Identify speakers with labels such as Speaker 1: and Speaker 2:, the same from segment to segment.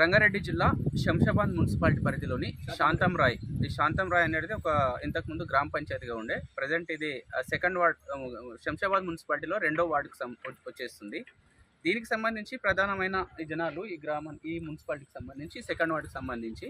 Speaker 1: రంగారెడ్డి జిల్లా శంషాబాద్ మున్సిపాలిటీ పరిధిలోని శాంతం రాయ్. ఈ శాంతం రాయ్ అనేది ఒక ఇంతకుముందు గ్రామ పంచాయతీగా ఉండే. ప్రజెంట్ ఇది సెకండ్ వార్డ్ శంషాబాద్ మున్సిపాలిటీలో రెండో వార్డుకి సం వచ్చేస్తుంది. దీనికి సంబంధించి ప్రధానమైన జనాలు ఈ గ్రామం ఈ మున్సిపాలిటీకి సంబంధించి సెకండ్ వార్డుకి సంబంధించి.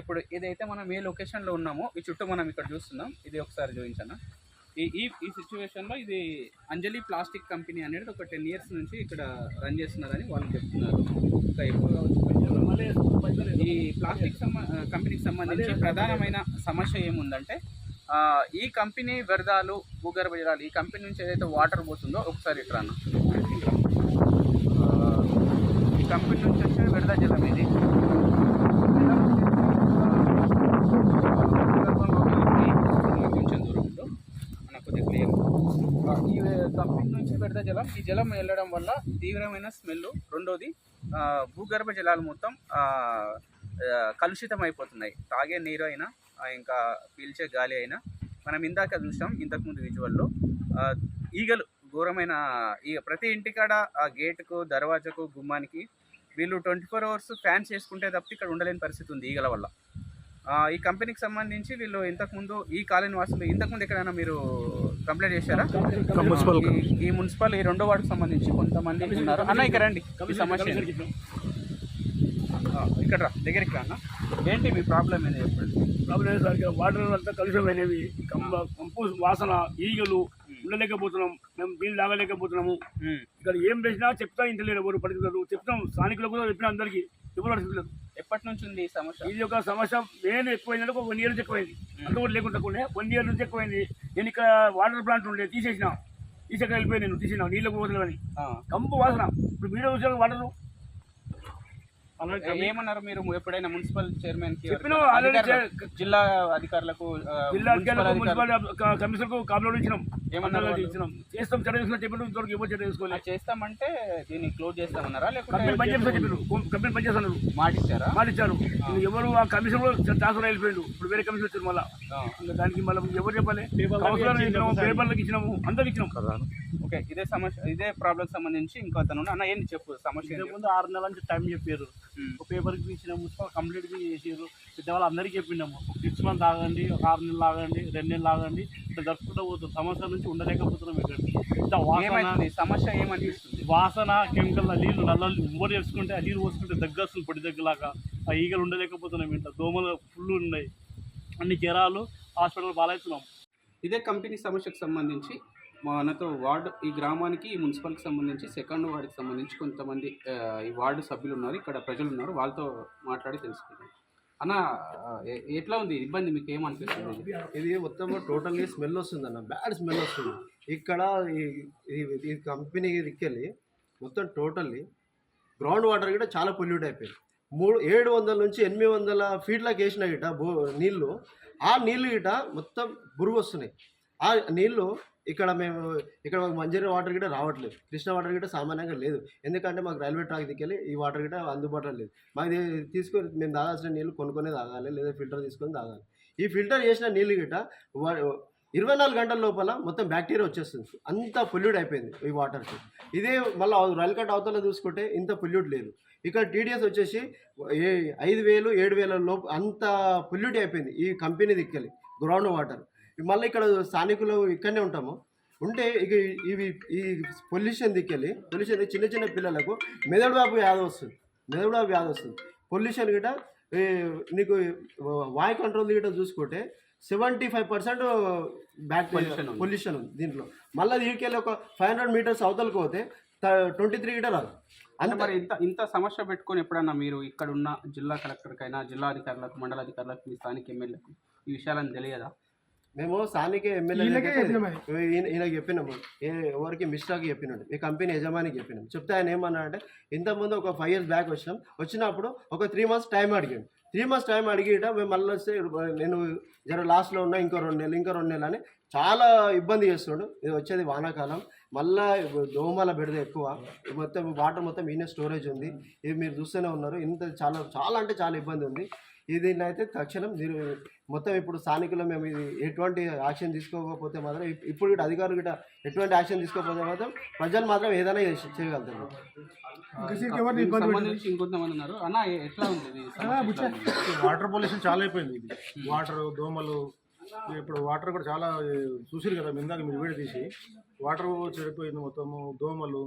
Speaker 1: ఇప్పుడు ఇదైతే మనం ఏ లొకేషన్లో ఉన్నామో ఈ చుట్టూ మనం ఇక్కడ చూస్తున్నాం. ఇది ఒకసారి చూపించాను? ఈ ఈ సిచ్యువేషన్లో ఇది అంజలి ప్లాస్టిక్ కంపెనీ అనేది ఒక టెన్ ఇయర్స్ నుంచి ఇక్కడ రన్ చేస్తున్నారని వాళ్ళు చెప్తున్నారు. ఇంకా ఎక్కువ కావచ్చు కొంచెం. ఈ ప్లాస్టిక్ కంపెనీకి సంబంధించి ప్రధానమైన సమస్య ఏముందంటే ఈ కంపెనీ వ్యర్థాలు భూగర్భ జలాలు ఈ కంపెనీ నుంచి ఏదైతే వాటర్ పోతుందో ఒకసారి ఆ, ఈ కంపెనీ నుంచి వచ్చే వ్యర్థ జలం ఇది జలం భూగర్భంలోకి కొంచెం దూరంలో మనకు కొద్దిగా క్లియర్ ఈ కంపెనీ నుంచి పెడతా జలం. ఈ జలం వెళ్ళడం వల్ల తీవ్రమైన స్మెల్. రెండోది భూగర్భ జలాలు మొత్తం కలుషితం అయిపోతున్నాయి తాగే నీరు అయినా ఇంకా పీల్చే గాలి అయినా. మనం ఇందాక చూసాం ఇంతకుముందు విజువల్లో ఈగలు ఘోరమైన ఈ ప్రతి ఇంటికాడ ఆ గేటుకు దర్వాజకు గుమ్మానికి వీళ్ళు ట్వంటీ ఫోర్ అవర్స్ ఫ్యాన్స్ చేసుకుంటే తప్ప ఇక్కడ ఉండలేని పరిస్థితి ఉంది ఈగల వల్ల. ఈ కంపెనీకి సంబంధించి వీళ్ళు ఇంతకుముందు ఈ కాలనీ వాసులు ఇంతకుముందు ఎక్కడైనా మీరు కంప్లైంట్ చేశారా?
Speaker 2: మున్సిపల్
Speaker 1: ఈ- మున్సిపల్ ఈ రెండో వార్డుకు సంబంధించి కొంతమంది ఉన్నారు. అన్న ఇక్కడ రండి. ఈ సమస్య ఇక్కడ రా దగ్గరికి రా అన్న. ఏంటి మీ ప్రాబ్లం ఏంటి చెప్పండి
Speaker 2: ప్రాబ్లం ఏంటి సార్ ఇక్కడ వాటర్ అంతా కలుషమైనవి కంప కంపు వాసన ఈగలు ఉండలేకపోతున్నాం. మేము నీళ్ళు తాగలేకపోతున్నాము. ఇక్కడ ఏం చేసినా చెప్తా ఇంటలేరు ఎవరు పడుతున్నారు చెప్తాం స్థానికులకు కూడా చెప్పిన అందరికీ. పడుతున్నారు
Speaker 1: ఎప్పటి నుంచి ఉంది ఈ సమస్య?
Speaker 2: ఇది ఒక సమస్య నేను ఎక్కువైందంటే ఒక వన్ ఇయర్ నుంచి ఎక్కువైంది. కూడా లేకుండా కూడా వన్ ఇయర్ నుంచి ఎక్కువైంది. నేను ఇక్కడ వాటర్ ప్లాంట్ ఉండే తీసేసిన. తీసేక వెళ్ళిపోయి నేను తీసిన నీళ్ళకు
Speaker 1: ఆ.
Speaker 2: కంపు వాసన. ఇప్పుడు మీరు వాటర్.
Speaker 1: ఏమన్నారు మీరు ఎప్పుడైనా మున్సిపల్ చైర్మన్ జిల్లా అధికారులకు
Speaker 2: జిల్లా
Speaker 1: మున్సిపల్
Speaker 2: అధికారులకు? మున్సిపల్ కమిషనర్కు కంప్లైంట్ ఇచ్చినాం.
Speaker 1: ఏమన్నారు
Speaker 2: అందరికీ
Speaker 1: వాళ్ళు?
Speaker 2: ఇచ్చినాం. చేస్తాం చర్య తీసుకున్నా చెప్పిన ఇంతవరకు చర్య తీసుకోలేదు
Speaker 1: చేస్తామంటే దీన్ని క్లోజ్ చేస్తామన్నారా?
Speaker 2: కంపెనీ
Speaker 1: లేకపోతే
Speaker 2: చెప్పారు కంపెనీ పనిచేస్తున్నారు
Speaker 1: మాట ఇచ్చారా
Speaker 2: మాట ఇచ్చారు ఇంక ఎవరు ఆ కమిషన్ కూడా ట్రాన్స్ఫర్ అయిపోయిండు. ఇప్పుడు వేరే కమిషన్ వచ్చారు మళ్ళీ. దానికి మళ్ళీ ఎవరు చెప్పాలి? పేపర్లకు ఇచ్చినాము అందరికి ఇచ్చినాం.
Speaker 1: ఓకే ఇదే సమస్య ఇదే ప్రాబ్లం సంబంధించి ఇంకో అతను. అన్న ఏంటి చెప్పు సమస్య?
Speaker 3: ముందు ఆరు నెలల నుంచి టైం చెప్పారు.
Speaker 1: ఉమ్.
Speaker 3: ఒక పేపర్కి ఇచ్చినాము కంప్లీట్ చేసారు పెద్దవాళ్ళు అందరికీ చెప్పినాము సిక్స్ మంత్ ఆగండి ఒక ఆరు నెలలు ఆగండి రెండు నెలలు ఆగండి ఇట్లా జరుపుకుంటూ పోతాం సంవత్సరం నుంచి ఉండలేకపోతున్నాం ఇక్కడ వాసన
Speaker 1: సమస్య ఏమనిపిస్తుంది?
Speaker 3: వాసన కెమికల్ నీళ్ళు నల్ల ఊరు చేసుకుంటే ఆ నీళ్ళు పోసుకుంటే దగ్గర వస్తుంది పొడి దగ్గరలాగా ఆ ఈగలు ఉండలేకపోతున్నాం ఇంట్లో. దోమలు ఫుల్ ఉన్నాయి. అన్ని జ్వరాలు హాస్పిటల్ బాగాలేస్తున్నాం
Speaker 1: ఇదే కంపెనీ సమస్యకు సంబంధించి మనతో వార్డు ఈ గ్రామానికి ఈ మున్సిపల్కి సంబంధించి సెకండ్ వార్డుకి సంబంధించి కొంతమంది ఈ వార్డు సభ్యులు ఉన్నారు ఇక్కడ ప్రజలు ఉన్నారు వాళ్ళతో మాట్లాడి తెలుసుకుంటాం అన్న ఎట్లా ఉంది? ఇబ్బంది మీకు ఏమనిపిస్తుంది?
Speaker 4: ఇది మొత్తం టోటల్లీ స్మెల్ వస్తుంది అన్న బ్యాడ్ స్మెల్ వస్తుంది. ఇక్కడ ఈ ఈ- ఈ కంపెనీ దిక్కెళ్ళి మొత్తం టోటల్లీ గ్రౌండ్ వాటర్ కూడా చాలా పొల్యూట్ అయిపోయింది. మూడు ఏడు వందల నుంచి ఎనిమిది వందల ఫీట్లకు వేసిన గిట బో నీళ్ళు ఆ నీళ్ళు గిట మొత్తం బురుగు వస్తున్నాయి. ఆ నీళ్ళు ఇక్కడ మేము ఇక్కడ మాకు మంజీరా వాటర్ గిట రావట్లేదు. కృష్ణ వాటర్ గిట సామాన్యంగా లేదు. ఎందుకంటే మాకు రైల్వే ట్రాక్ దిక్కెళ్ళి ఈ వాటర్ గిట అందుబాటులో లేదు. మాకు తీసుకొని మేము తాగాల్సిన నీళ్ళు కొనుక్కునే తాగాలి లేదా ఫిల్టర్ తీసుకొని తాగాలి. ఈ ఫిల్టర్ చేసిన నీళ్ళు గిట్ట ఇరవై నాలుగు గంటల లోపల మొత్తం బ్యాక్టీరియా వచ్చేస్తుంది. అంత పొల్యూట్ అయిపోయింది ఈ వాటర్కి ఇదే మళ్ళీ రైలు కట్ అవతల చూసుకుంటే ఇంత పొల్యూట్ లేదు. ఇక్కడ టీడీఎస్ వచ్చేసి ఏ ఐదు వేలు ఏడు వేల లోపు అంత పొల్యూట్ అయిపోయింది ఈ కంపెనీ దిక్కలి గ్రౌండ్ వాటర్. మళ్ళీ ఇక్కడ స్థానికులు ఇక్కడనే ఉంటాము. ఉంటే ఇక ఇవి ఈ పొల్యూషన్ దిక్కెళ్ళి పొల్యూషన్ చిన్న చిన్న పిల్లలకు మెదడు వ్యాపు వ్యాధి వస్తుంది. మెదడు వ్యాపు వ్యాధి వస్తుంది. పొల్యూషన్ గిట నీకు వాయు కంట్రోల్ గిట చూసుకుంటే seventy five percent back. Pollution ఉంది దీంట్లో. మళ్ళీ దీనికెళ్ళి ఒక ఫైవ్ హండ్రెడ్ మీటర్స్ అవతలకు పోతే ట్వంటీ త్రీ గిట రాదు.
Speaker 1: అంటే మరి ఇంత ఇంత సమస్య పెట్టుకొని ఎప్పుడన్నా మీరు ఇక్కడ ఉన్న జిల్లా కలెక్టర్కైనా జిల్లా అధికారులకు మండల అధికారులకు మీ స్థానిక ఎమ్మెల్యేలకు ఈ విషయాలను తెలియదా?
Speaker 4: మేము స్థానిక ఎమ్మెల్యే ఈయనకి చెప్పినాము. ఏ ఎవరికి మిస్టాక్ చెప్పినాడు. ఈ కంపెనీ యజమానికి చెప్పినాం. చెప్తే ఆయన ఏమన్నా అంటే ఇంతకుముందు ఒక ఫైవ్ ఇయర్స్ బ్యాక్ వచ్చినాం. వచ్చినప్పుడు ఒక త్రీ మంత్స్ టైం అడిగాడు. త్రీ మంత్స్ టైం అడిగిట మేము మళ్ళీ వస్తే నేను జర లాస్ట్లో ఉన్నా ఇంకో రెండు నెలలు ఇంకో రెండు నెలలు అని చాలా ఇబ్బంది చేస్తుండు. ఇది వచ్చేది వానాకాలం. మళ్ళా దోమల బెడద ఎక్కువ. మొత్తం వాటర్ మొత్తం ఈయన స్టోరేజ్ ఉంది. ఇది మీరు చూస్తూనే ఉన్నారు. ఇంత చాలా చాలా అంటే చాలా ఇబ్బంది ఉంది. ఇది అయితే తక్షణం మీరు మొత్తం ఇప్పుడు స్థానికులు మేము ఇది ఎటువంటి యాక్షన్ తీసుకోకపోతే మాత్రం ఇప్- ఇప్పుడు ఇటు అధికారులు గిట్ట ఎటువంటి యాక్షన్ తీసుకోకపోతే మాత్రం ప్రజలు మాత్రం ఏదైనా చేయగలుగుతారు?
Speaker 5: వాటర్ పొల్యూషన్ చాలా అయిపోయింది ఇది. వాటర్ దోమలు ఇప్పుడు వాటర్ కూడా చాలా చూసిరు కదా మీ ఇందాక మీరు వీడియో తీసి. వాటర్ చెడిపోయింది మొత్తము దోమలు.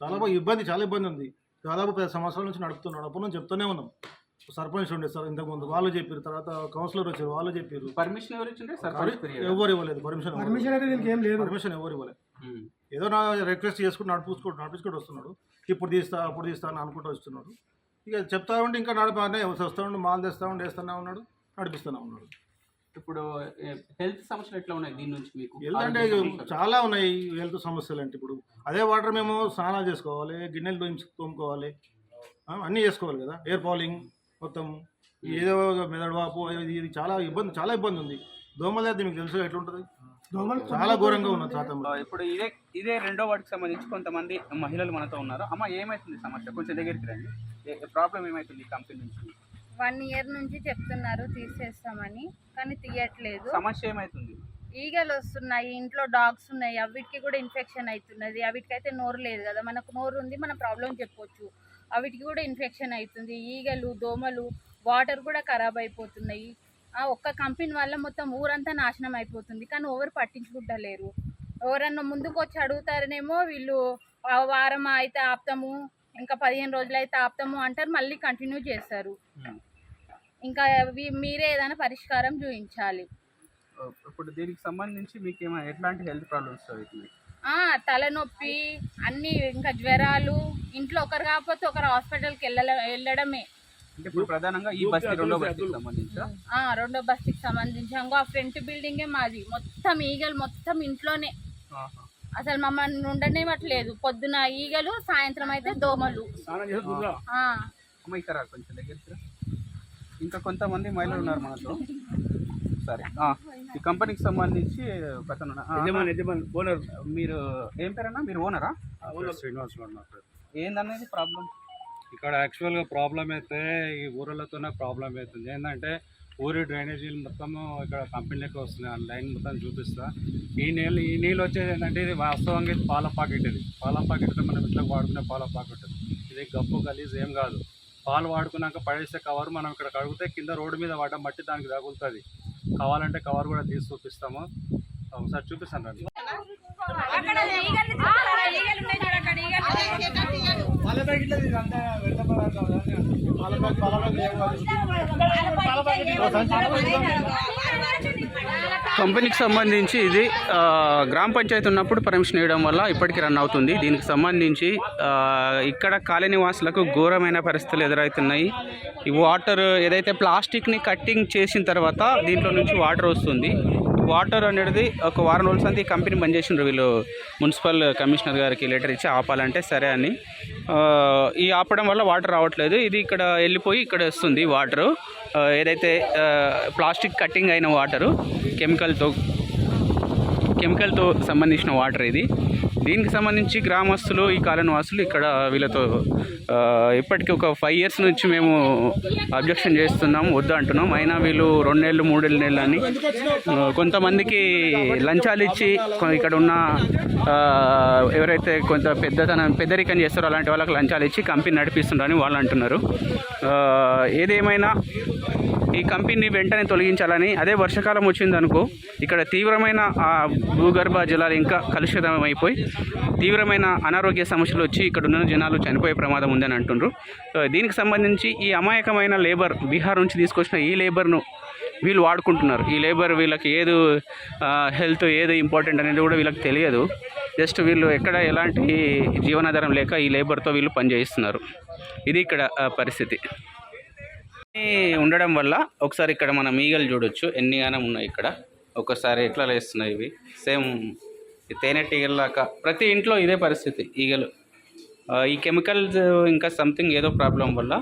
Speaker 5: చాలా బాగా ఇబ్బంది చాలా ఇబ్బంది ఉంది. దాదాపు పది సంవత్సరాల నుంచి నడుపుతున్నాడు. అప్పటి నుంచి చెప్తూనే ఉన్నాం. సర్పంచ్ ఉండే సార్ ఇంతకుముందు. వాళ్ళు చెప్పారు తర్వాత కౌన్సిలర్ వచ్చారు వాళ్ళు చెప్పారు
Speaker 1: పర్మిషన్ ఎవరు సర్పంచ్
Speaker 5: ఇవ్వలేదు. పర్మిషన్
Speaker 4: పర్మిషన్ అయితే దీనికి ఏం లేదు.
Speaker 5: పర్మిషన్ ఎవరు ఇవ్వలేదు. ఏదో నా రిక్వెస్ట్ చేసుకుని నడిపించుకుంటూ నడిపించుకుంటూ వస్తున్నాడు. ఇప్పుడు తీస్తా అప్పుడు తీస్తా అని అనుకుంటూ వస్తున్నాడు. ఇక చెప్తా ఉంటే ఇంకా నడపనే వస్తూ ఉండి మాల్ తెస్తా ఉండి వేస్తూనే ఉన్నాడు నడిపిస్తూనే ఉన్నాడు.
Speaker 1: ఇప్పుడు హెల్త్ సమస్యలు ఎట్లా ఉన్నాయి దీని నుంచి మీకు?
Speaker 5: హెల్త్ అంటే చాలా ఉన్నాయి హెల్త్ సమస్యలు అంటే ఇప్పుడు. అదే వాటర్ మేము స్నానాలు చేసుకోవాలి గిన్నెలు తోమి తోముకోవాలి. అన్నీ చేసుకోవాలి కదా. ఎయిర్ పాలింగ్ మొత్తం ఏదో మెదడు వాపు ఇది చాలా ఇబ్బంది చాలా ఇబ్బంది ఉంది. దోమలు అయితే మీకు తెలుసు ఎట్లుంటుంది చాలా ఘోరంగా ఉన్నది శాతం
Speaker 1: ఇప్పుడు ఇదే ఇదే రెండో వార్డుకి సంబంధించి కొంతమంది మహిళలు మనతో ఉన్నారు. అమ్మ ఏమైతుంది సమస్య? కొంచెం దగ్గరికి రండి. ప్రాబ్లం ఏమైతుంది కంపెనీ నుంచి?
Speaker 6: వన్ ఇయర్ నుంచి చెప్తున్నారు తీసేస్తామని కానీ తీయట్లేదు.
Speaker 1: సమస్య ఏమైతుంది?
Speaker 6: ఈగలు వస్తున్నాయి ఇంట్లో డాగ్స్ ఉన్నాయి అవిటికి కూడా ఇన్ఫెక్షన్ అవుతున్నది. అవిటికైతే నోరు లేదు కదా మనకు నోరు ఉంది మన ప్రాబ్లం చెప్పొచ్చు. అవిటికి కూడా ఇన్ఫెక్షన్ అవుతుంది. ఈగలు దోమలు వాటర్ కూడా ఖరాబ్ అయిపోతున్నాయి. ఆ ఒక్క కంపెనీ వల్ల మొత్తం ఊరంతా నాశనం అయిపోతుంది. కానీ ఎవరు పట్టించుకుంటలేరు. ఎవరన్నా ముందుకు వచ్చి అడుగుతారనేమో వీళ్ళు "ఆ వారం అయితే ఆపుతాము ఇంకా పదిహేను రోజులు అయితే ఆపుతాము అంటారు. మళ్ళీ కంటిన్యూ చేస్తారు. ఇంకా వీ- మీరే ఏదైనా పరిష్కారం చూపించాలి.
Speaker 1: ఇప్పుడు దీనికి సంబంధించి మీకు ఏమైనా ఎట్లాంటి హెల్త్ ప్రాబ్లమ్స్ అవుతుంది
Speaker 6: తలనొప్పి అన్ని ఇంకా జ్వరాలు ఇంట్లో ఒకరు కాకపోతే ఒకరు హాస్పిటల్కి వెళ్ళ వెళ్ళడమే.
Speaker 1: అంటే ఇప్పుడు ప్రధానంగా ఈ బస్తీ రెండో బస్తీకి సంబంధించి?
Speaker 6: ఆ, రెండో సంబంధించి. ఆ ఫ్రంట్ బిల్డింగే మాది. మొత్తం ఈగలు మొత్తం ఇంట్లోనే. అసలు మమ్మల్ని ఉండనివ్వట్లేదు. పొద్దున ఈగలు సాయంత్రం అయితే దోమలు.
Speaker 1: ఇంకా కొంతమంది మహిళలు ఉన్నారు మనతో సరే. ఆ, ఈ కంపెనీకి సంబంధించి ఒక అతను
Speaker 2: ఓనర్
Speaker 1: మీరు ఏం పేరన్నా? మీరు ఓనరా
Speaker 7: శ్రీనివాస్
Speaker 1: ఏందనేది ప్రాబ్లం
Speaker 7: ఇక్కడ యాక్చువల్గా ప్రాబ్లం అయితే ఈ ఊరలతోనే ప్రాబ్లం అవుతుంది. ఏంటంటే ఊరి డ్రైనేజీలు మొత్తం ఇక్కడ కంపెనీలోకి వస్తున్నాయి ఆ లైన్ మొత్తం చూపిస్తా. ఈ నీళ్ళు ఈ నీళ్ళు వచ్చేది ఏంటంటే ఇది వాస్తవంగా ఇది పాల పాకెట్ ఇది. పాల పాకెట్ మనం ఇట్లా వాడుకునే పాల పాకెట్ ఇది. గప్పు గలీజ్ ఏం కాదు. పాలు వాడుకున్నాక పడేసే కవర్ మనం ఇక్కడ కడిగితే కింద రోడ్డు మీద పడ్డ మట్టి దానికి తగులుతుంది. కావాలంటే కవర్ కూడా తీసి చూపిస్తాము. ఒకసారి చూపిస్తాను రండి.
Speaker 1: కంపెనీకి సంబంధించి ఇది గ్రామ పంచాయతీ ఉన్నప్పుడు పర్మిషన్ ఇవ్వడం వల్ల ఇప్పటికీ రన్ అవుతుంది. దీనికి సంబంధించి ఇక్కడ కాలనీ నివాసులకు ఘోరమైన పరిస్థితులు ఎదురవుతున్నాయి. ఈ వాటర్ ఏదైతే ప్లాస్టిక్ని కట్టింగ్ చేసిన తర్వాత దీంట్లో నుంచి వాటర్ వస్తుంది. వాటర్ అనేది ఒక వారం రోజుల సంది ఈ కంపెనీ బంద్ చేసిండ్రు వీళ్ళు మున్సిపల్ కమిషనర్ గారికి లెటర్ ఇచ్చి ఆపాలంటే సరే అని. ఈ ఆపడం వల్ల వాటర్ రావట్లేదు. ఇది ఇక్కడ వెళ్ళిపోయి ఇక్కడ వస్తుంది వాటరు. ఏదైతే ప్లాస్టిక్ కట్టింగ్ అయిన వాటరు కెమికల్తో కెమికల్తో సంబంధించిన వాటర్ ఇది. దీనికి సంబంధించి గ్రామస్తులు ఈ కాలనివాసులు ఇక్కడ వీళ్ళతో ఇప్పటికీ ఒక ఫైవ్ ఇయర్స్ నుంచి మేము అబ్జెక్షన్ చేస్తున్నాం వద్దు అంటున్నాం. అయినా వీళ్ళు రెండేళ్ళు మూడేళ్ళు నెలలు అని కొంతమందికి లంచాలు ఇచ్చి ఇక్కడ ఉన్న ఎవరైతే కొంత పెద్దతనం పెద్దరికం చేస్తారో అలాంటి వాళ్ళకి లంచాలు ఇచ్చి కంపెనీ నడిపిస్తున్నారని వాళ్ళు అంటున్నారు. ఏదేమైనా ఈ కంపెనీని వెంటనే తొలగించాలని అదే వర్షాకాలం వచ్చిందనుకో ఇక్కడ తీవ్రమైన ఆ భూగర్భ జలాలు ఇంకా కలుషితం అయిపోయి తీవ్రమైన అనారోగ్య సమస్యలు వచ్చి ఇక్కడ ఉన్న జనాలు చనిపోయే ప్రమాదం ఉందని అంటుండ్రు. దీనికి సంబంధించి ఈ అమాయకమైన లేబర్ బీహార్ నుంచి తీసుకొచ్చిన ఈ లేబర్ను వీళ్ళు వాడుకుంటున్నారు. ఈ లేబర్ వీళ్ళకి ఏది హెల్త్ ఏది ఇంపార్టెంట్ అనేది కూడా వీళ్ళకి తెలియదు. జస్ట్ వీళ్ళు ఎక్కడ ఎలాంటి జీవనాధారం లేక ఈ లేబర్తో వీళ్ళు పనిచేయిస్తున్నారు. ఇది ఇక్కడ పరిస్థితి. ఉండడం వల్ల ఒకసారి ఇక్కడ మనం ఈగలు చూడొచ్చు. ఎన్ని గానం ఉన్నాయి ఇక్కడ? ఒకసారి ఎట్లా లేస్తున్నాయి ఇవి? సేమ్ తేనెటీగల్లాగా ప్రతి ఇంట్లో ఇదే పరిస్థితి ఈగలు. ఈ కెమికల్స్ ఇంకా సంథింగ్ ఏదో ప్రాబ్లం వల్ల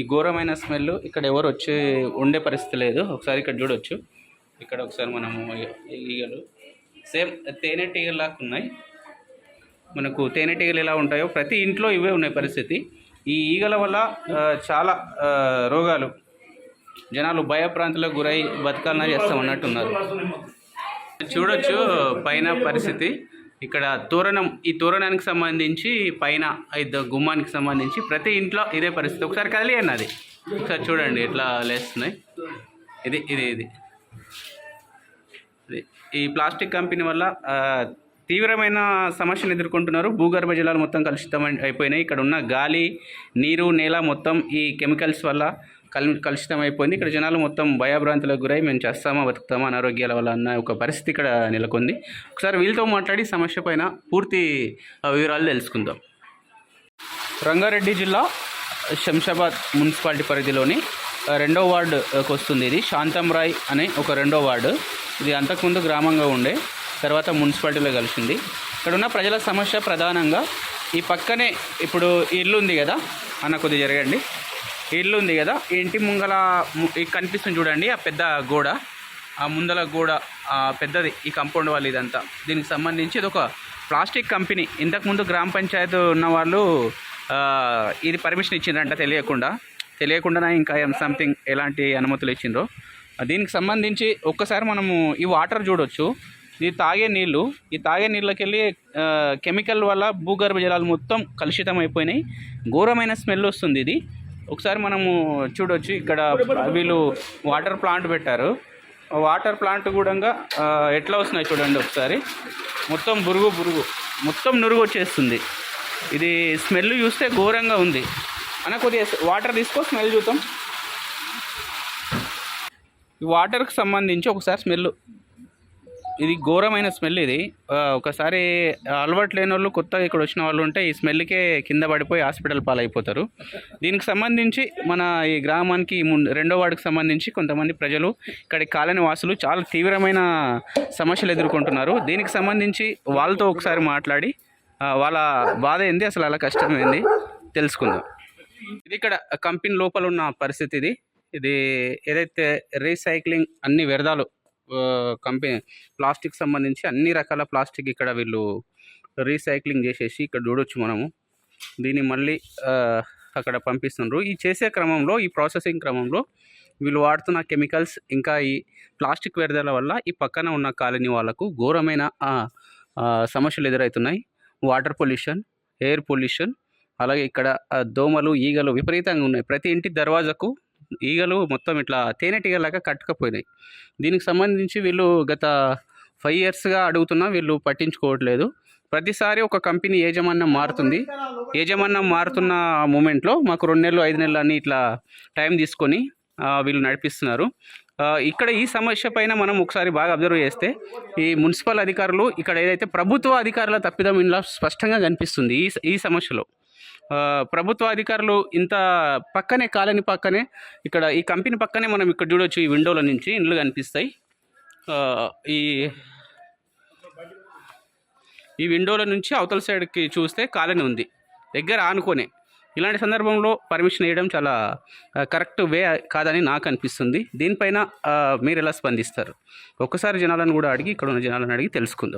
Speaker 1: ఈ ఘోరమైన స్మెల్ ఇక్కడ ఎవరు వచ్చి ఉండే పరిస్థితి లేదు. ఒకసారి ఇక్కడ చూడొచ్చు. ఇక్కడ ఒకసారి మనము ఈగలు. సేమ్ తేనెటీగల్లాగా ఉన్నాయి. మనకు తేనెటీగలు ఎలా ఉంటాయో ప్రతి ఇంట్లో ఇవే ఉన్నాయి పరిస్థితి. ఈ ఈగల వల్ల చాలా రోగాలు జనాలు భయప్రాంతులకు గురై బతకాలన్నా చేస్తామన్నట్టున్నారు చూడొచ్చు పైన పరిస్థితి. ఇక్కడ తోరణం ఈ తోరణానికి సంబంధించి పైన గుమ్మానికి సంబంధించి ప్రతి ఇంట్లో ఇదే పరిస్థితి. ఒకసారి కదిలి అన్నది ఒకసారి చూడండి ఎట్లా లేస్తున్నాయి. ఇది ఇది ఇది. ఈ ప్లాస్టిక్ కంపెనీ వల్ల తీవ్రమైన సమస్యను ఎదుర్కొంటున్నారు. భూగర్భ జలాలు మొత్తం కలుషితం అయిపోయినాయి. ఇక్కడ ఉన్న గాలి నీరు నేల మొత్తం ఈ కెమికల్స్ వల్ల కల్ కలుషితం అయిపోయింది. ఇక్కడ జనాలు మొత్తం భయభ్రాంతులకు గురై మేము చేస్తామా బతుకుతామా అనారోగ్యాల వల్ల అన్న ఒక పరిస్థితి ఇక్కడ నెలకొంది. ఒకసారి వీళ్ళతో మాట్లాడి సమస్య పైన పూర్తి వివరాలు తెలుసుకుందాం. రంగారెడ్డి జిల్లా శంషాబాద్ మున్సిపాలిటీ పరిధిలోని రెండో వార్డుకి వస్తుంది ఇది. శాంతం రాయ్ అనే ఒక రెండో వార్డు. ఇది అంతకుముందు గ్రామంగా ఉండే తర్వాత మున్సిపాలిటీలో కలిసింది. ఇక్కడ ఉన్న ప్రజల సమస్య ప్రధానంగా ఈ పక్కనే ఇప్పుడు ఈ ఇల్లు ఉంది కదా అన్న కొద్దిగా జరగండి. ఇల్లు ఉంది కదా ఇంటి ముంగల కనిపిస్తుంది చూడండి ఆ పెద్ద గోడ. ఆ ముందల గోడ పెద్దది ఈ కాంపౌండ్ వాళ్ళు ఇదంతా. దీనికి సంబంధించి ఇది ఒక ప్లాస్టిక్ కంపెనీ. ఇంతకుముందు గ్రామ పంచాయతీ ఉన్న వాళ్ళు ఇది పర్మిషన్ ఇచ్చిండ్రంట తెలియకుండా. తెలియకుండానే ఇంకా సంథింగ్ ఎలాంటి అనుమతులు ఇచ్చిండ్రో. దీనికి సంబంధించి ఒక్కసారి మనము ఈ వాటర్ చూడొచ్చు. ఇది తాగే నీళ్ళు ఈ తాగే నీళ్ళకెళ్ళి కెమికల్ వల్ల భూగర్భ జలాలు మొత్తం కలుషితం అయిపోయినాయి. ఘోరమైన స్మెల్ వస్తుంది ఇది. ఒకసారి మనము చూడొచ్చు. ఇక్కడ వీళ్ళు వాటర్ ప్లాంట్ పెట్టారు. వాటర్ ప్లాంట్ కూడా ఎట్లా వస్తున్నాయి చూడండి ఒకసారి. మొత్తం బురుగు బురుగు. మొత్తం నురుగు వచ్చేస్తుంది. ఇది స్మెల్ చూస్తే ఘోరంగా ఉంది. అన్న కొద్దిగా వాటర్ తీసుకో స్మెల్ చూద్దాం. ఈ వాటర్కి సంబంధించి ఒకసారి స్మెల్ ఇది ఘోరమైన స్మెల్ ఇది. ఒకసారి అలవాటు లేని వాళ్ళు కొత్తగా ఇక్కడ వచ్చిన వాళ్ళు ఉంటే ఈ స్మెల్కే కింద పడిపోయి హాస్పిటల్ పాలైపోతారు. దీనికి సంబంధించి మన ఈ గ్రామానికి రెండో వార్డుకి సంబంధించి కొంతమంది ప్రజలు ఇక్కడి కాలనీ వాసులు చాలా తీవ్రమైన సమస్యలు ఎదుర్కొంటున్నారు. దీనికి సంబంధించి వాళ్ళతో ఒకసారి మాట్లాడి వాళ్ళ బాధ ఏంది అసలు అలా కష్టం ఏంది తెలుసుకుందాం. ఇది ఇక్కడ కంపెనీ లోపల ఉన్న పరిస్థితి ఇది. ఇది ఏదైతే రీసైక్లింగ్ అన్ని వ్యర్థాలు కంపెనీ ప్లాస్టిక్ సంబంధించి అన్ని రకాల ప్లాస్టిక్ ఇక్కడ వీళ్ళు రీసైక్లింగ్ చేసేసి ఇక్కడ చూడొచ్చు మనము. దీన్ని మళ్ళీ అక్కడ పంపిస్తున్నారు ఈ చేసే క్రమంలో ఈ ప్రాసెసింగ్ క్రమంలో వీళ్ళు వాడుతున్న కెమికల్స్ ఇంకా ఈ ప్లాస్టిక్ వ్యర్థాల వల్ల ఈ పక్కన ఉన్న కాలనీ వాళ్ళకు ఘోరమైన సమస్యలు ఎదురవుతున్నాయి వాటర్ పొల్యూషన్ ఎయిర్ పొల్యూషన్ అలాగే ఇక్కడ దోమలు ఈగలు విపరీతంగా ఉన్నాయి. ప్రతి ఇంటి దర్వాజకు ఈగలు మొత్తం ఇట్లా తేనెటీగలాగా కట్టుకపోయినాయి. దీనికి సంబంధించి వీళ్ళు గత ఫైవ్ ఇయర్స్గా అడుగుతున్నా వీళ్ళు పట్టించుకోవట్లేదు. ప్రతిసారి ఒక కంపెనీ యజమాన్యం మారుతుంది. యజమాన్యం మారుతున్న మూమెంట్లో మాకు రెండు నెలలు ఐదు నెలలు అని ఇట్లా టైం తీసుకొని వీళ్ళు నడిపిస్తున్నారు. ఇక్కడ ఈ సమస్య పైన మనం ఒకసారి బాగా అబ్జర్వ్ చేస్తే ఈ మున్సిపల్ అధికారులు ఇక్కడ ఏదైతే ప్రభుత్వ అధికారుల తప్పిదం ఇందులో స్పష్టంగా కనిపిస్తుంది ఈ ఈ సమస్యలో. ప్రభుత్వ అధికారులు ఇంత పక్కనే కాలనీ పక్కనే ఇక్కడ ఈ కంపెనీ పక్కనే మనం ఇక్కడ చూడొచ్చు ఈ విండోల నుంచి ఇండ్లు కనిపిస్తాయి. ఈ ఈ విండోల నుంచి అవతల సైడ్కి చూస్తే కాలనీ ఉంది. దగ్గర ఆనుకోనే. ఇలాంటి సందర్భంలో పర్మిషన్ ఇవ్వడం చాలా కరెక్ట్ వే కాదని నాకు అనిపిస్తుంది. దీనిపైన మీరు ఎలా స్పందిస్తారు? ఒక్కసారి జనాలను కూడా అడిగి ఇక్కడ ఉన్న జనాలను అడిగి తెలుసుకుందాం.